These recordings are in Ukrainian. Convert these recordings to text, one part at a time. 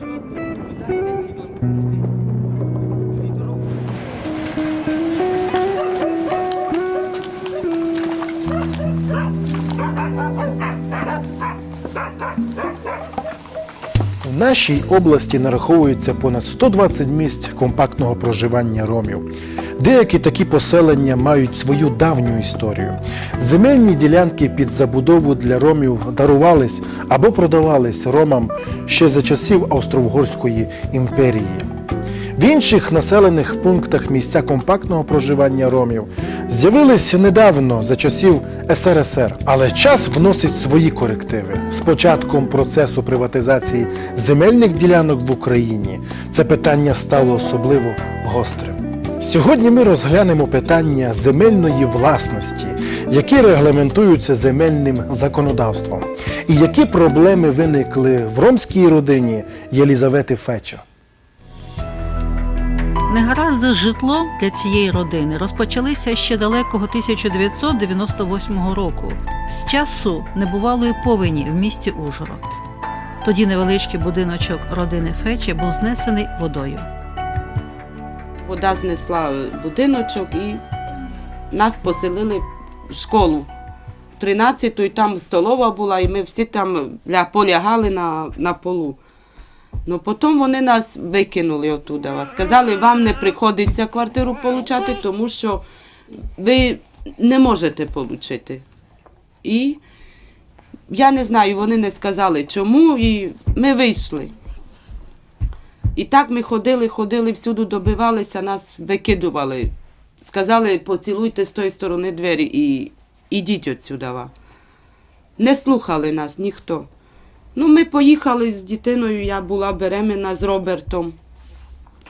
В нашій області нараховується понад 120 місць компактного проживання ромів. Деякі такі поселення мають свою давню історію. Земельні ділянки під забудову для ромів дарувались або продавались ромам ще за часів Австро-Угорської імперії. В інших населених пунктах місця компактного проживання ромів з'явились недавно за часів СРСР, але час вносить свої корективи. З початком процесу приватизації земельних ділянок в Україні це питання стало особливо гострим. Сьогодні ми розглянемо питання земельної власності, які регламентуються земельним законодавством, і які проблеми виникли в ромській родині Єлізавети Фечо. Негаразди з житлом для цієї родини розпочалися ще далекого 1998 року з часу небувалої повені в місті Ужгород. Тоді невеличкий будиночок родини Фече був знесений водою. Вода знесла будиночок і нас поселили в школу. 13-ту, і там столова була, і ми всі там полягали на, на полу. Ну, потім вони нас викинули оттуда. Сказали, вам не приходиться квартиру получати, тому що ви не можете отримати. І я не знаю, вони не сказали чому, і ми вийшли. І так ми ходили, ходили, всюди добивалися, нас викидували. Сказали, поцілуйте з тої сторони двері і ідіть отсюди. Не слухали нас ніхто. Ну, ми поїхали з дитиною, я була беременна з Робертом.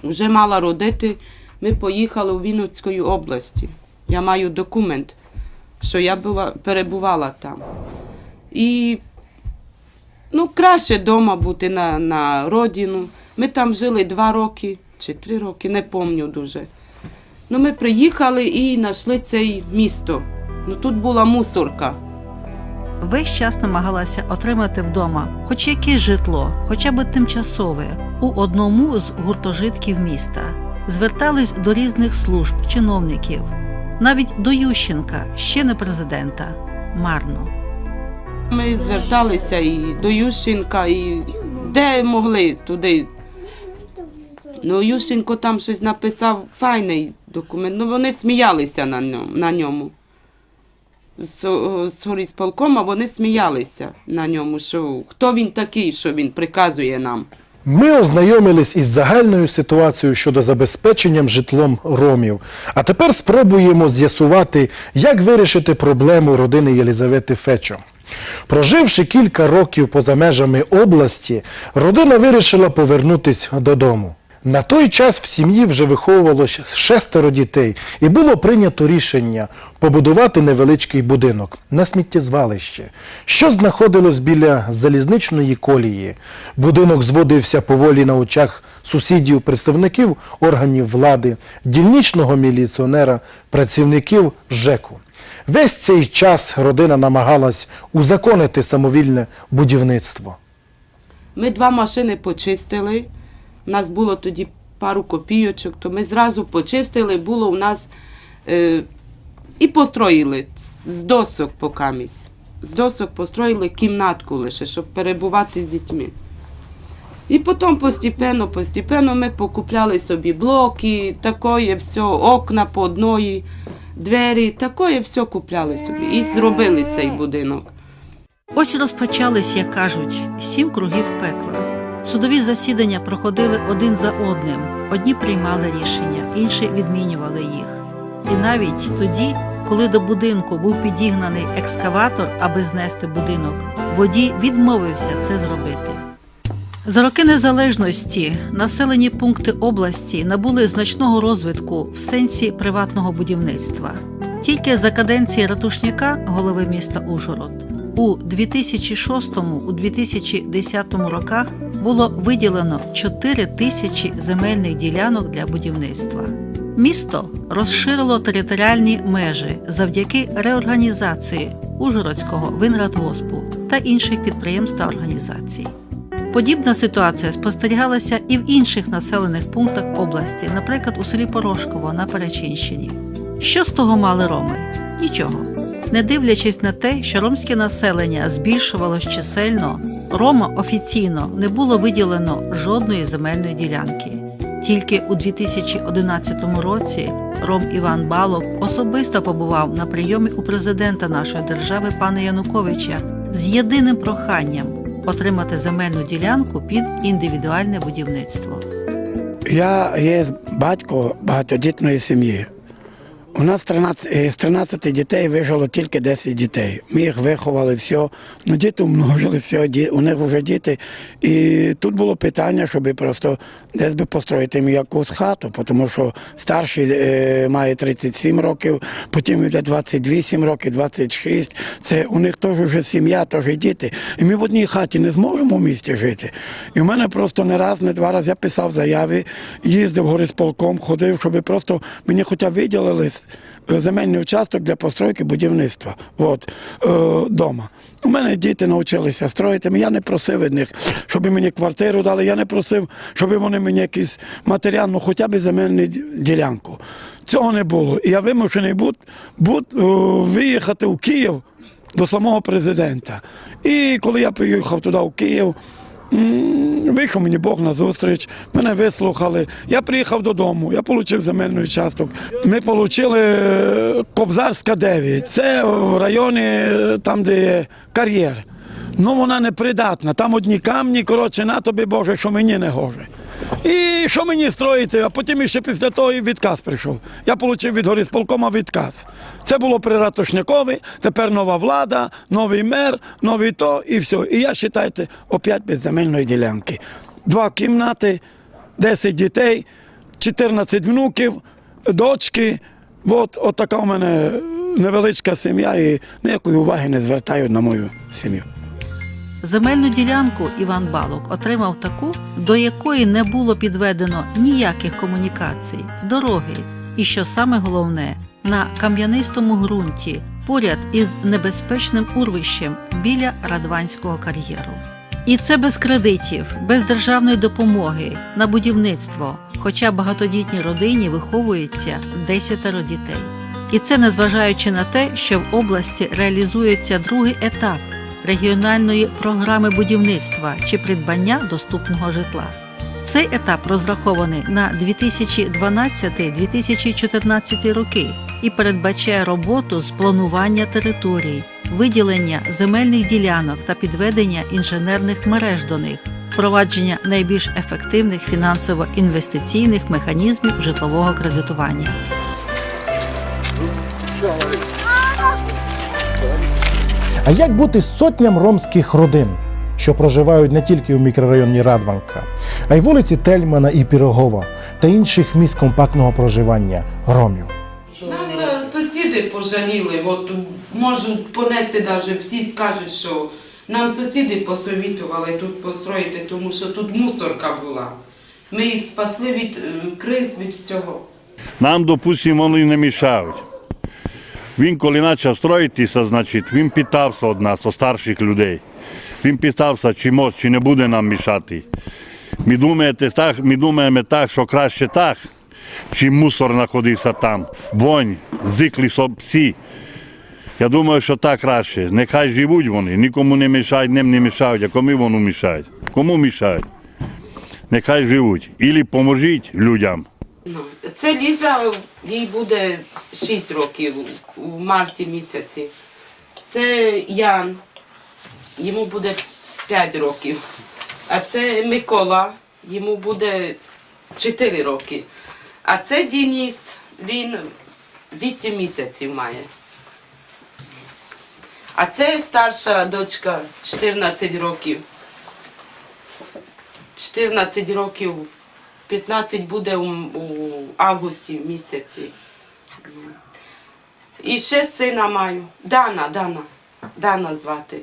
Вже мала родити. Ми поїхали у Вінницьку області. Я маю документ, що я була, перебувала там. І ну, краще вдома бути на, на родину. Ми там жили два роки чи три роки, не пам'ятаю дуже. Ну, ми приїхали і знайшли це місто. Ну, тут була мусорка. Весь час намагалася отримати вдома хоч якесь житло, хоча б тимчасове, у одному з гуртожитків міста. Звертались до різних служб, чиновників, навіть до Ющенка, ще не президента. Марно. Ми зверталися і до Ющенка, і де могли туди. Ну, Ющенко там щось написав файний документ. Ну, вони сміялися на ньому. На ньому. З, з горісполкома вони сміялися на ньому, що хто він такий, що він приказує нам. Ми ознайомились із загальною ситуацією щодо забезпеченням житлом ромів. А тепер спробуємо з'ясувати, як вирішити проблему родини Єлізавети Фечо. Проживши кілька років поза межами області, родина вирішила повернутись додому. На той час в сім'ї вже виховувалося шестеро дітей, і було прийнято рішення побудувати невеличкий будинок на сміттєзвалище, що знаходилось біля залізничної колії. Будинок зводився поволі на очах сусідів, представників органів влади, дільничного міліціонера, працівників ЖЕКу. Весь цей час родина намагалась узаконити самовільне будівництво. Ми два машини почистили. У нас було тоді пару копійочок, то ми зразу почистили, було у нас е, і построїли з досок покамість. З досок построїли кімнатку лише, щоб перебувати з дітьми. І потім постепенно, постепенно ми покупляли собі блоки, такое все, окна по одної, двері, такое все купляли собі. І зробили цей будинок. Ось розпочались, як кажуть, сім кругів пекла. Судові засідання проходили один за одним. Одні приймали рішення, інші відмінювали їх. І навіть тоді, коли до будинку був підігнаний екскаватор, аби знести будинок, водій відмовився це зробити. За роки незалежності населені пункти області набули значного розвитку в сенсі приватного будівництва. Тільки за каденції ратушняка, голови міста Ужгород, у 2006-2010 роках було виділено 4 тисячі земельних ділянок для будівництва. Місто розширило територіальні межі завдяки реорганізації Ужгородського винрадгоспу та інших підприємств та організацій. Подібна ситуація спостерігалася і в інших населених пунктах області, наприклад, у селі Порошково на Перечинщині. Що з того мали роми? Нічого. Не дивлячись на те, що ромське населення збільшувалось чисельно, Рома офіційно не було виділено жодної земельної ділянки. Тільки у 2011 році Ром Іван Балок особисто побував на прийомі у президента нашої держави пана Януковича з єдиним проханням отримати земельну ділянку під індивідуальне будівництво. Я є батько багатодітної сім'ї. У нас 13, е, з 13 дітей вижило тільки 10 дітей. Ми їх виховали, все. Ну, діти умножилися, все, у них вже діти. І тут було питання, щоб просто десь би построїти якусь хату, тому що старший е, має 37 років, потім йде 28 років, 26. Це у них теж вже сім'я, теж діти. І ми в одній хаті не зможемо в місті жити. І в мене просто не раз, не два рази я писав заяви, їздив горисполком, ходив, щоб просто мені хоча б виділили е, земельний участок для постройки будівництва. От, е, дома. У мене діти навчилися строїти. Я не просив від них, щоб мені квартиру дали. Я не просив, щоб вони мені якийсь матеріал, ну хоча б земельну ділянку. Цього не було. І я вимушений був, був е, виїхати в Київ до самого президента. І коли я приїхав туди, в Київ, вийшов мені Бог на зустріч, мене вислухали. Я приїхав додому, я отримав земельний участок. Ми отримали е, Кобзарська 9. Це в районі, е, там, де є кар'єр. Ну вона не придатна. Там одні камні, коротше, на тобі Боже, що мені не гоже. І що мені строїти? А потім ще після того і відказ прийшов. Я отримав від горисполкома відказ. Це було при Ратушнякові, тепер нова влада, новий мер, новий то і все. І я вважайте, опять без земельної ділянки. Два кімнати, 10 дітей, 14 внуків, дочки. От, от така у мене невеличка сім'я і ніякої уваги не звертають на мою сім'ю. Земельну ділянку Іван Балок отримав таку, до якої не було підведено ніяких комунікацій, дороги, і що саме головне, на кам'янистому ґрунті, поряд із небезпечним урвищем біля Радванського кар'єру. І це без кредитів, без державної допомоги на будівництво, хоча багатодітній родині виховується десятеро дітей. І це незважаючи на те, що в області реалізується другий етап регіональної програми будівництва чи придбання доступного житла. Цей етап розрахований на 2012-2014 роки і передбачає роботу з планування територій, виділення земельних ділянок та підведення інженерних мереж до них, впровадження найбільш ефективних фінансово-інвестиційних механізмів житлового кредитування. А як бути сотням ромських родин, що проживають не тільки у мікрорайоні Радванка, а й вулиці Тельмана і Пірогова та інших місць компактного проживання ромів? Нас е, сусіди пожаліли, от можуть понести навіть всі скажуть, що нам сусіди посовітували тут построїти, тому що тут мусорка була. Ми їх спасли від е, криз, від всього. Нам, допустимо, вони не мішають. Він, коли почав строїтися, значить, він питався від нас, від старших людей. Він питався, чи може, чи не буде нам мішати. Ми, думаєте, так, ми думаємо так, що краще так, чи мусор знаходився там. Вонь, здикли всі. Я думаю, що так краще. Нехай живуть вони, нікому не мішають, ним не мішають, а кому вони мішають? Кому мішають? Нехай живуть. Ілі поможіть людям. Ну, Це Ліза, їй буде 6 років у марті місяці. Це Ян, йому буде 5 років. А це Микола, йому буде 4 роки. А це Дініс, він 8 місяців має. А це старша дочка 14 років. 14 років 15 буде у, у августі місяці. І ще сина маю. Дана, Дана. Дана звати.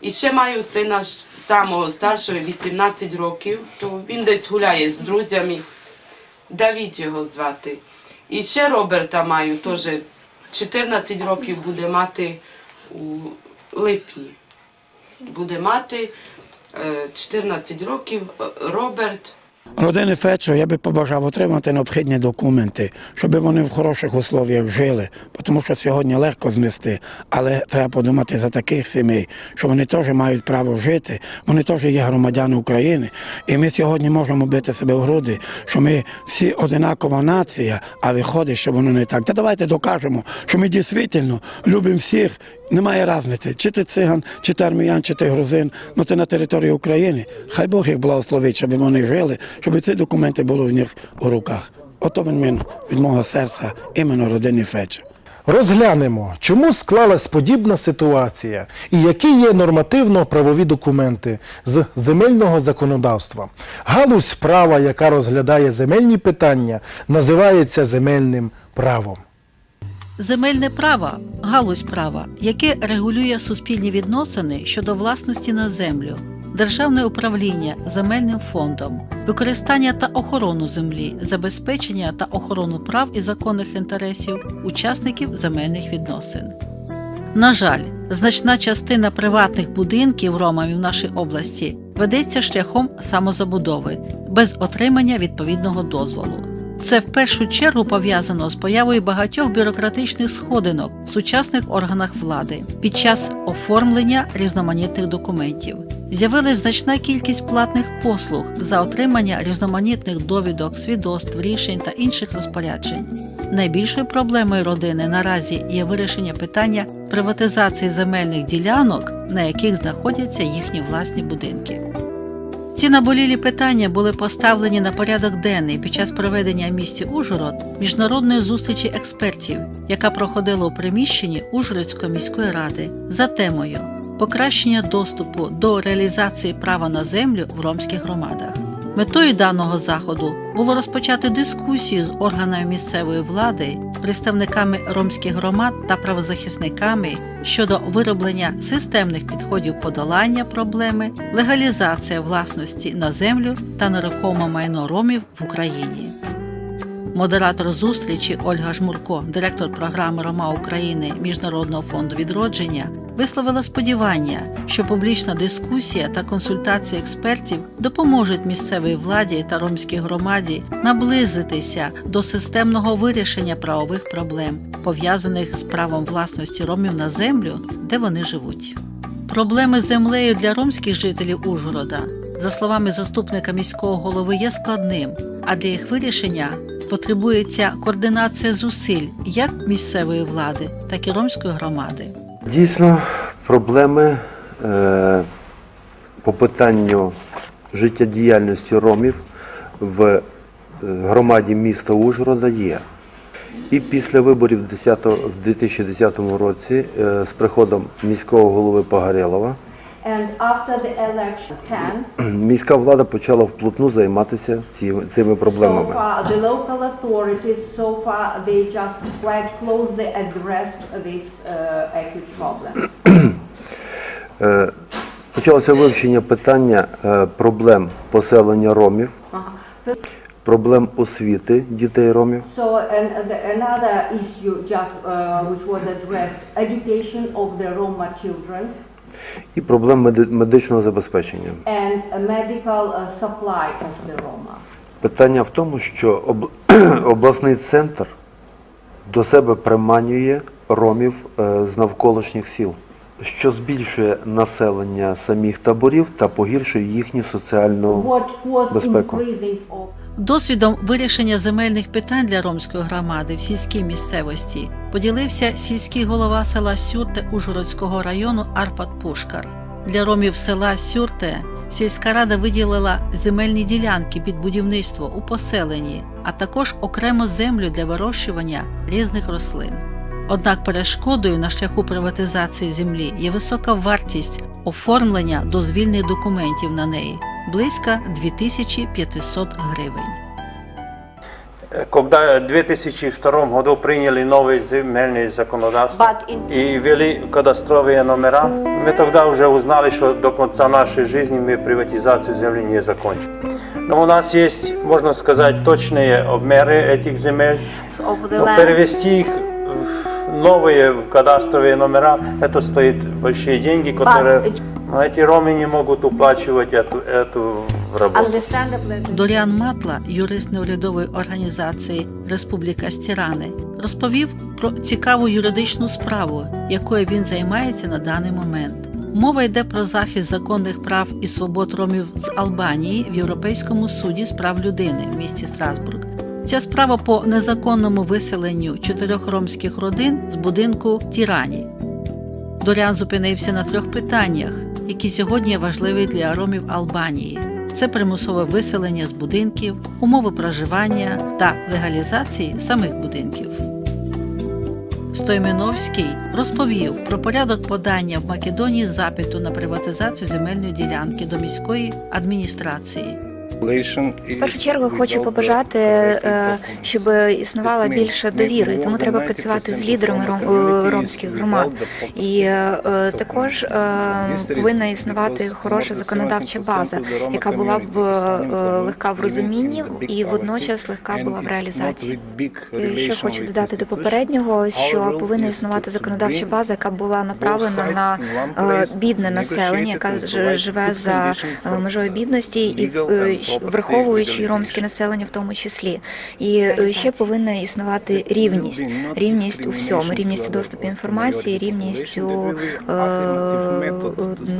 І ще маю сина самого старшого, 18 років, то він десь гуляє з друзями. Давід його звати. І ще Роберта маю, теж 14 років буде мати у липні. Буде мати. е, 14 років, е, Роберт. Родини Фечо я би побажав отримати необхідні документи, щоб вони в хороших условіях жили, тому що сьогодні легко знести, але треба подумати за таких сімей, що вони теж мають право жити, вони теж є громадяни України. І ми сьогодні можемо бити себе в груди, що ми всі одинакова нація, а виходить, що воно не так. Та давайте докажемо, що ми дійсно любимо всіх. Немає різниці, чи ти циган, чи ти арміян, чи ти грузин, ну ти на території України. Хай Бог їх благословить, щоб вони жили, щоб ці документи були в них у руках. Ото він від мого серця, іменно родини Феча. Розглянемо, чому склалась подібна ситуація і які є нормативно-правові документи з земельного законодавства. Галузь права, яка розглядає земельні питання, називається земельним правом. Земельне право галузь права, яке регулює суспільні відносини щодо власності на землю, державне управління земельним фондом, використання та охорону землі, забезпечення та охорону прав і законних інтересів учасників земельних відносин. На жаль, значна частина приватних будинків ромами в нашій області ведеться шляхом самозабудови без отримання відповідного дозволу. Це в першу чергу пов'язано з появою багатьох бюрократичних сходинок в сучасних органах влади під час оформлення різноманітних документів. З'явилась значна кількість платних послуг за отримання різноманітних довідок, свідоцтв, рішень та інших розпоряджень. Найбільшою проблемою родини наразі є вирішення питання приватизації земельних ділянок, на яких знаходяться їхні власні будинки. Ці наболілі питання були поставлені на порядок денний під час проведення в місті Ужгород міжнародної зустрічі експертів, яка проходила у приміщенні Ужгородської міської ради за темою покращення доступу до реалізації права на землю в ромських громадах. Метою даного заходу було розпочати дискусію з органами місцевої влади, представниками ромських громад та правозахисниками щодо вироблення системних підходів подолання проблеми, легалізація власності на землю та нерухоме майно ромів в Україні. Модератор зустрічі Ольга Жмурко, директор програми Рома України Міжнародного фонду відродження, висловила сподівання, що публічна дискусія та консультації експертів допоможуть місцевій владі та ромській громаді наблизитися до системного вирішення правових проблем, пов'язаних з правом власності ромів на землю, де вони живуть. Проблеми з землею для ромських жителів Ужгорода, за словами заступника міського голови, є складним, а для їх вирішення потребується координація зусиль як місцевої влади, так і ромської громади. Дійсно, проблеми е, по питанню життєдіяльності ромів в е, громаді міста Ужгорода є. І після виборів 10 в 2010 році е, з приходом міського голови Погорєлова And after the election 10, міська влада почала вплотну займатися ці, цими so проблемами. far the local authorities, so far they just quite closely addressed this uh, acute problem. Е, Почалося вивчення питання е, проблем поселення ромів, Uh-huh. So, проблем освіти дітей ромів. so and the, another issue just uh, which was addressed, education of the Roma children і проблем меди- медичного забезпечення. and medical uh, supply of the Roma. Питання в тому, що об- обласний центр до себе приманює ромів е, з навколишніх сіл, що збільшує населення самих таборів та погіршує їхню соціальну безпеку. Досвідом вирішення земельних питань для ромської громади в сільській місцевості поділився сільський голова села Сюрте Ужгородського району Арпад Пушкар. Для ромів села Сюрте сільська рада виділила земельні ділянки під будівництво у поселенні, а також окремо землю для вирощування різних рослин. Однак перешкодою на шляху приватизації землі є висока вартість оформлення дозвільних документів на неї близько 2500 гривень. Когда в 2002 году приняли новое земельное законодательство But in- и ввели кадастровые номера, мы тогда уже узнали, что до конца нашей жизни мы приватизацию земли не закончим. Но у нас есть, можно сказать, точные обмеры этих земель. of the Но land. перевести их в новые в кадастровые номера, это стоит большие деньги, которые it- Но эти роми не могут уплачивать эту, эту работу. Understandably, Доріан Матла, юрист неурядової організації Республіка Стірани, розповів про цікаву юридичну справу, якою він займається на даний момент. Мова йде про захист законних прав і свобод ромів з Албанії в Європейському суді з прав людини в місті Страсбург. Ця справа по незаконному виселенню чотирьох ромських родин з будинку Тірані. Доріан зупинився на трьох питаннях, які сьогодні є важливі для ромів Албанії. Це примусове виселення з будинків, умови проживання та легалізації самих будинків. Стойменовський розповів про порядок подання в Македонії запиту на приватизацію земельної ділянки до міської адміністрації. В першу чергу хочу побажати, е, щоб існувала більше довіри. Тому треба працювати з лідерами ром- е, ромських громад. І е, також повинна існувати хороша законодавча база, яка була б легка в розумінні і водночас легка була в реалізації. І Ще хочу додати до попереднього, що повинна існувати законодавча база, яка була направлена на бідне населення, яка живе за межою бідності і враховуючи і ромське населення в тому числі. І е, ще повинна існувати рівність, рівність у всьому, рівність у доступі інформації, рівність у е,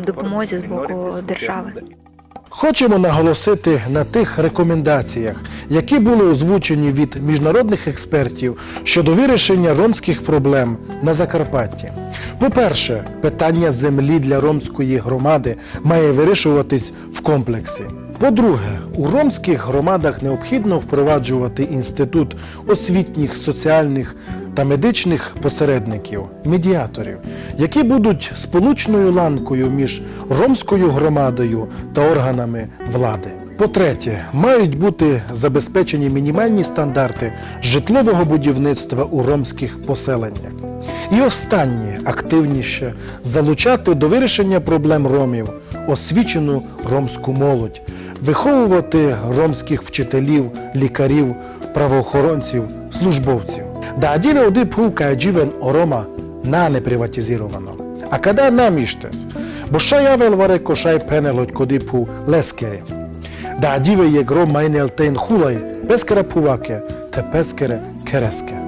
допомозі з боку держави. Хочемо наголосити на тих рекомендаціях, які були озвучені від міжнародних експертів щодо вирішення ромських проблем на Закарпатті. По-перше, питання землі для ромської громади має вирішуватись в комплексі. По-друге, у ромських громадах необхідно впроваджувати інститут освітніх, соціальних та медичних посередників, медіаторів, які будуть сполучною ланкою між ромською громадою та органами влади. По-третє, мають бути забезпечені мінімальні стандарти житлового будівництва у ромських поселеннях. І останнє активніше залучати до вирішення проблем ромів освічену ромську молодь, виховувати ромських вчителів, лікарів, правоохоронців, службовців. Да діле оди пука дживен орома на не приватизировано. А када наміштес, бо ще я велваре кошай пенелоть коди пу лескері. Да діве є гром майнел тейн хулай, пескере пуваке, те пескере кереске.